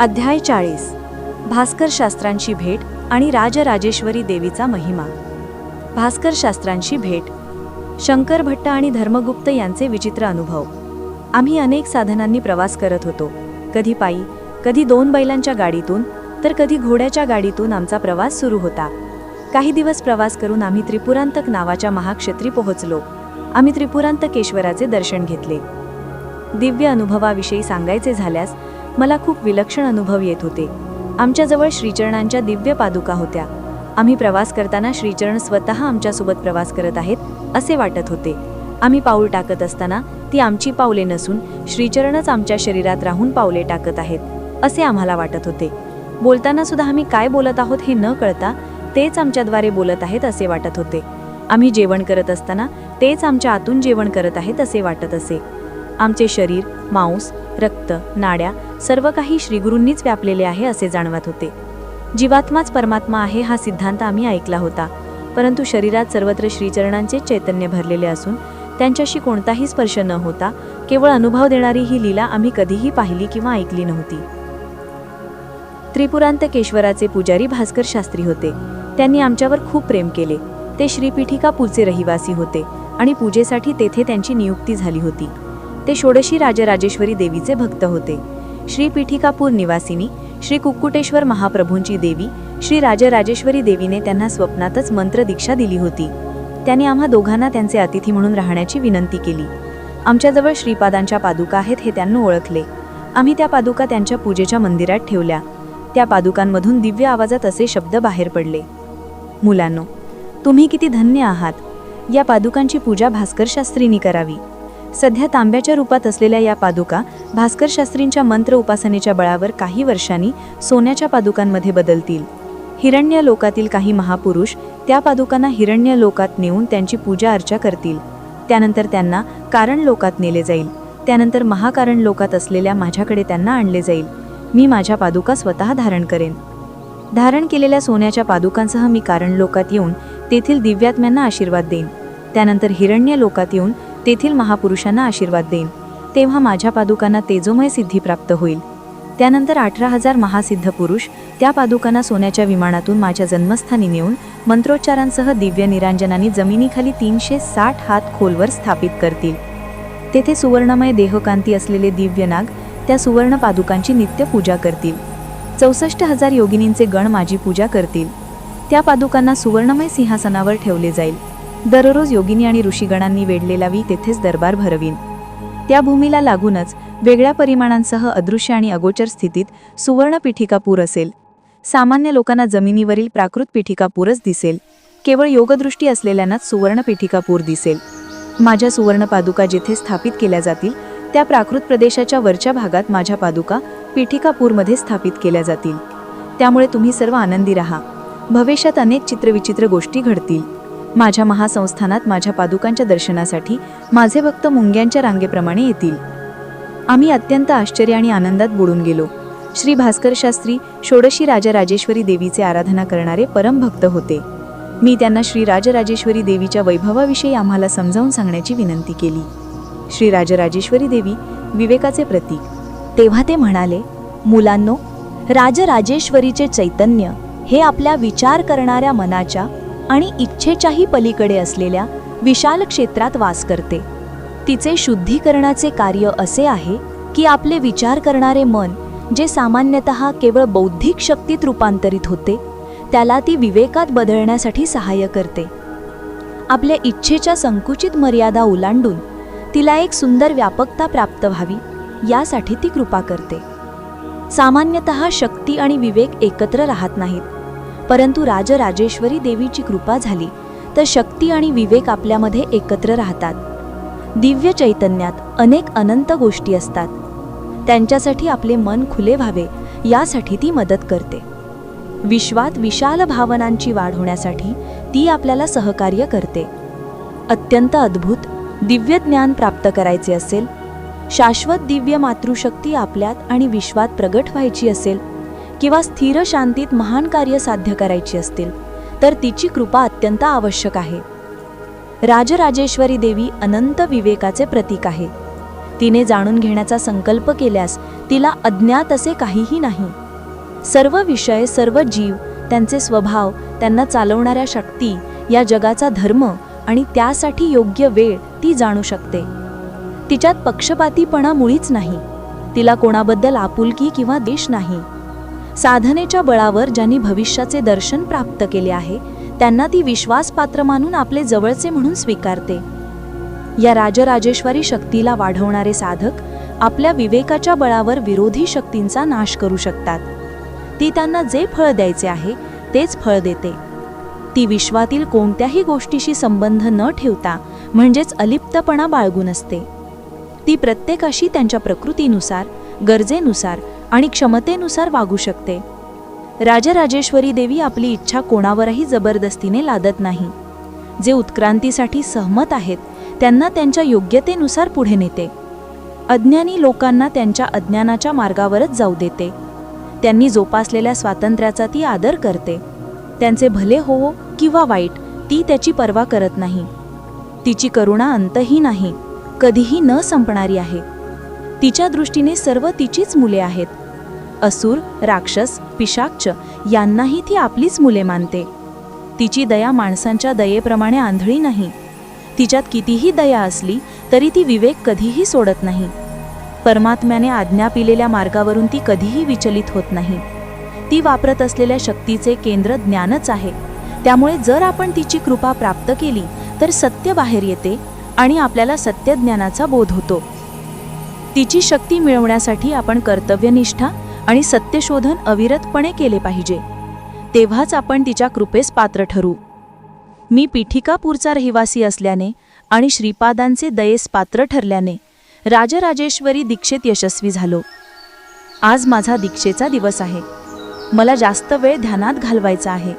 अध्याय चाळीस. भास्कर शास्त्रांची भेट आणि राजराजेश्वरी देवीचा महिमा. भास्कर शास्त्रांची भेट. शंकर भट्ट आणि धर्मगुप्त यांचे विचित्र अनुभव. आम्ही अनेक साधनांनी प्रवास करत होतो. कधी पायी कधी दोन बैलांच्या गाडीतून तर कधी घोड्याच्या गाडीतून आमचा प्रवास सुरू होता. काही दिवस प्रवास करून आम्ही त्रिपुरांतक नावाच्या महाक्षेत्री पोहोचलो. आम्ही त्रिपुरांतकेश्वराचे दर्शन घेतले. दिव्य अनुभवाविषयी सांगायचे झाल्यास मला खूप विलक्षण अनुभव येत होते. आमच्याजवळ श्रीचरणांच्या दिव्य पादुका होत्या. आम्ही प्रवास करताना श्रीचरण स्वतः आमच्यासोबत प्रवास करत आहेत असे वाटत होते. आम्ही पाऊल टाकत असताना ती आमची पावले नसून श्रीचरणच आमच्या शरीरात राहून पावले टाकत आहेत असे आम्हाला वाटत होते. बोलताना सुद्धा आम्ही काय बोलत आहोत हे न कळता तेच आमच्याद्वारे बोलत आहेत असे वाटत होते. आम्ही जेवण करत असताना तेच आमच्या आतून जेवण करत आहेत असे वाटत असे. आमचे शरीर मांस रक्त नाड्या सर्व काही श्रीगुरूंनीच व्यापलेले आहे असे जाणवत होते. जीवात्माच परमात्मा आहे हा सिद्धांत आम्ही ऐकला होता. परंतु शरीरात सर्वत्र श्रीचरणांचे चैतन्य भरलेले असून त्यांच्याशी कोणताही स्पर्श न होता केवळ अनुभव देणारी ही लीला आम्ही कधीही पाहिली किंवा ऐकली नव्हती. त्रिपुरांतकेश्वराचे पुजारी भास्कर शास्त्री होते. त्यांनी आमच्यावर खूप प्रेम केले. ते श्रीपीठिकापूरचे रहिवासी होते आणि पूजेसाठी तेथे त्यांची नियुक्ती झाली होती. ते षोडशी राजराजेश्वरी देवीचे भक्त होते. श्री पीठिकापूर निवासिनी श्री कुक्कुटेश्वर महाप्रभूंची देवी श्री राजराजेश्वरी देवीने त्यांना स्वप्नातच मंत्र दीक्षा दिली होती. त्याने आम्हा दोघांना त्यांचे अतिथी म्हणून राहण्याची विनंती केली. आमच्याजवळ श्रीपादांच्या पादुका आहेत हे त्यांनी ओळखले. आम्ही त्या पादुका त्यांच्या पूजेच्या मंदिरात ठेवल्या. त्या पादुकांमधून दिव्य आवाजात असे शब्द बाहेर पडले. मुलांनो तुम्ही किती धन्य आहात. या पादुकांची पूजा भास्कर शास्त्रींनी करावी. सध्या तांब्याच्या रूपात असलेल्या या पादुका भास्कर शास्त्रींच्या मंत्र उपासनेच्या बळावर काही वर्षांनी सोन्याच्या पादुकांमध्ये बदलतील. हिरण्य लोकातील काही महापुरुष त्या पादुकांना हिरण्य लोकात नेऊन त्यांची पूजा अर्चा करतील. त्यानंतर त्यांना कारण लोकात नेले जाईल. त्यानंतर महाकारण लोकात असलेल्या माझ्याकडे त्यांना आणले जाईल. मी माझ्या पादुका स्वतः धारण करेन. धारण केलेल्या सोन्याच्या पादुकांसह मी कारण लोकात येऊन तेथील दिव्यात्म्यांना आशीर्वाद देईन. त्यानंतर हिरण्य लोकात येऊन तेथील महापुरुषांना आशीर्वाद देईन. तेव्हा माझ्या पादुकांना तेजोमय सिद्धी प्राप्त होईल. त्यानंतर अठरा हजार महासिद्ध पुरुष त्या पादुकांना सोन्याच्या विमानातून माझ्या जन्मस्थानी नेऊन मंत्रोच्चारांसह दिव्य निरांजनानी जमिनीखाली तीनशे साठ हात खोलवर स्थापित करतील. तेथे सुवर्णमय देहकांती असलेले दिव्य नाग त्या सुवर्ण पादुकांची नित्य पूजा करतील. चौसष्ट हजार योगिनींचे गण माझी पूजा करतील. त्या पादुकांना सुवर्णमय सिंहासनावर ठेवले जाईल. दररोज योगिनी आणि ऋषीगणांनी वेढलेला वी तेथेच दरबार भरवीन. त्या भूमीला लागूनच वेगळ्या परिमाणांसह अदृश्य आणि अगोचर स्थितीत सुवर्ण पीठिकापूर असेल. सामान्य लोकांना जमिनीवरील प्राकृत पीठिकापूरच दिसेल. केवळ योगदृष्टी असलेल्यांनाच सुवर्ण पीठिकापूर दिसेल. माझ्या सुवर्ण पादुका जिथे स्थापित केल्या जातील त्या प्राकृत प्रदेशाच्या वरच्या भागात माझ्या पादुका पीठिकापूरमध्ये स्थापित केल्या जातील. त्यामुळे तुम्ही सर्व आनंदी राहा. भविष्यात अनेक चित्रविचित्र गोष्टी घडतील. माझ्या महासंस्थानात माझ्या पादुकांच्या दर्शनासाठी माझे भक्त मुंग्यांच्या रांगेप्रमाणे येतील. आम्ही अत्यंत आश्चर्य आणि आनंदात बुडून गेलो. श्री भास्कर शास्त्री षोडशी राजराजेश्वरी देवीचे आराधना करणारे परमभक्त होते. मी त्यांना श्री राजराजेश्वरी देवीच्या वैभवाविषयी आम्हाला समजावून सांगण्याची विनंती केली. श्री राजराजेश्वरी देवी विवेकाचे प्रतीक. तेव्हा ते म्हणाले मुलांनो राजराजेश्वरीचे चैतन्य हे आपल्या विचार करणाऱ्या मनाच्या आणि इच्छेच्याही पलीकडे असलेल्या विशाल क्षेत्रात वास करते. तिचे शुद्धीकरणाचे कार्य असे आहे की आपले विचार करणारे मन जे सामान्यतः केवळ बौद्धिक शक्तीत रूपांतरित होते त्याला ती विवेकात बदलण्यासाठी सहाय्य करते. आपल्या इच्छेच्या संकुचित मर्यादा ओलांडून तिला एक सुंदर व्यापकता प्राप्त व्हावी यासाठी ती कृपा करते. सामान्यतः शक्ती आणि विवेक एकत्र राहत नाहीत परंतु राजराजेश्वरी देवीची कृपा झाली तर शक्ती आणि विवेक आपल्यामध्ये एकत्र राहतात. दिव्य चैतन्यात अनेक अनंत गोष्टी असतात. त्यांच्यासाठी आपले मन खुले व्हावे यासाठी ती मदत करते. विश्वात विशाल भावनांची वाढ होण्यासाठी ती आपल्याला सहकार्य करते. अत्यंत अद्भुत दिव्य ज्ञान प्राप्त करायचे असेल शाश्वत दिव्य मातृशक्ती आपल्यात आणि विश्वात प्रगट व्हायची असेल किंवा स्थिर शांतीत महान कार्य साध्य करायची असतील तर तिची कृपा अत्यंत आवश्यक आहे. राजराजेश्वरी देवी अनंत विवेकाचे प्रतीक आहे. तिने जाणून घेण्याचा संकल्प केल्यास तिला अज्ञात असे काहीही नाही. सर्व विषय सर्व जीव त्यांचे स्वभाव त्यांना चालवणाऱ्या शक्ती या जगाचा धर्म आणि त्यासाठी योग्य वेळ ती जाणू शकते. तिच्यात पक्षपातीपणा मुळीच नाही. तिला कोणाबद्दल आपुलकी किंवा देश नाही. साधनेच्या बळावर ज्यांनी भविष्याचे दर्शन प्राप्त केले आहे त्यांना ती विश्वासपात्र मानून आपले जवळचे म्हणून स्वीकारते. या राजराजेश्वरी शक्तीला वाढवणारे साधक आपल्या विवेकाच्या बळावर विरोधी शक्तींचा नाश करू शकतात. ती त्यांना जे फळ द्यायचे आहे तेच फळ देते. ती विश्वातील कोणत्याही गोष्टीशी संबंध न ठेवता म्हणजेच अलिप्तपणा बाळगून असते. ती प्रत्येकाशी त्यांच्या प्रकृतीनुसार गरजेनुसार आणि क्षमतेनुसार वागू शकते. राजराजेश्वरी देवी आपली इच्छा कोणावरही जबरदस्तीने लादत नाही. जे उत्क्रांतीसाठी सहमत आहेत त्यांना त्यांच्या योग्यतेनुसार पुढे नेते. अज्ञानी लोकांना त्यांच्या अज्ञानाच्या मार्गावरच जाऊ देते. त्यांनी जोपासलेल्या स्वातंत्र्याचा ती आदर करते. त्यांचे भले हो किंवा वाईट ती त्याची पर्वा करत नाही. तिची करुणा अंतही नाही कधीही न संपणारी आहे. तिच्या दृष्टीने सर्व तिचीच मुले आहेत. असुर राक्षस पिशाक्ष यांनाही ती आपलीच मुले मानते. तिची दया माणसांच्या दयेप्रमाणे आंधळी नाही. तिच्यात कितीही दया असली तरी ती विवेक कधीही सोडत नाही. परमात्म्याने आज्ञा पिलेल्या मार्गावरून ती कधीही विचलित होत नाही. ती वापरत असलेल्या शक्तीचे केंद्र ज्ञानच आहे. त्यामुळे जर आपण तिची कृपा प्राप्त केली तर सत्य बाहेर येते आणि आपल्याला सत्यज्ञानाचा बोध होतो. तिची शक्ती मिळवण्यासाठी आपण कर्तव्यनिष्ठा आणि सत्यशोधन अविरतपणे केले पाहिजे. तेव्हाच आपण तिच्या कृपेस पात्र ठरू. मी पीठिकापूरचा रहिवासी असल्याने आणि श्रीपादांचे दयेस पात्र ठरल्याने राजराजेश्वरी दीक्षेत यशस्वी झालो. आज माझा दीक्षेचा दिवस आहे. मला जास्त वेळ ध्यानात घालवायचा आहे.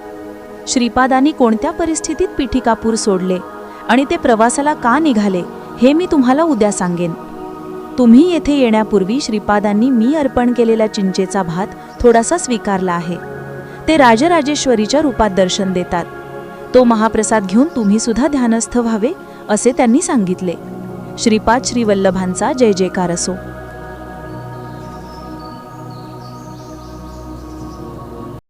श्रीपादांनी कोणत्या परिस्थितीत पीठिकापूर सोडले आणि ते प्रवासाला का निघाले हे मी तुम्हाला उद्या सांगेन. तुम्ही येथे येण्यापूर्वी श्रीपादांनी मी अर्पण केलेला चिंचेचा भात थोडासा स्वीकारला आहे. ते राजराजेश्वरीच्या रूपात दर्शन देतात. तो महाप्रसाद घेऊन तुम्ही सुद्धा ध्यानस्थ व्हावे असे त्यांनी सांगितले. श्रीपाद श्रीवल्लभांचा जय जयकार असो.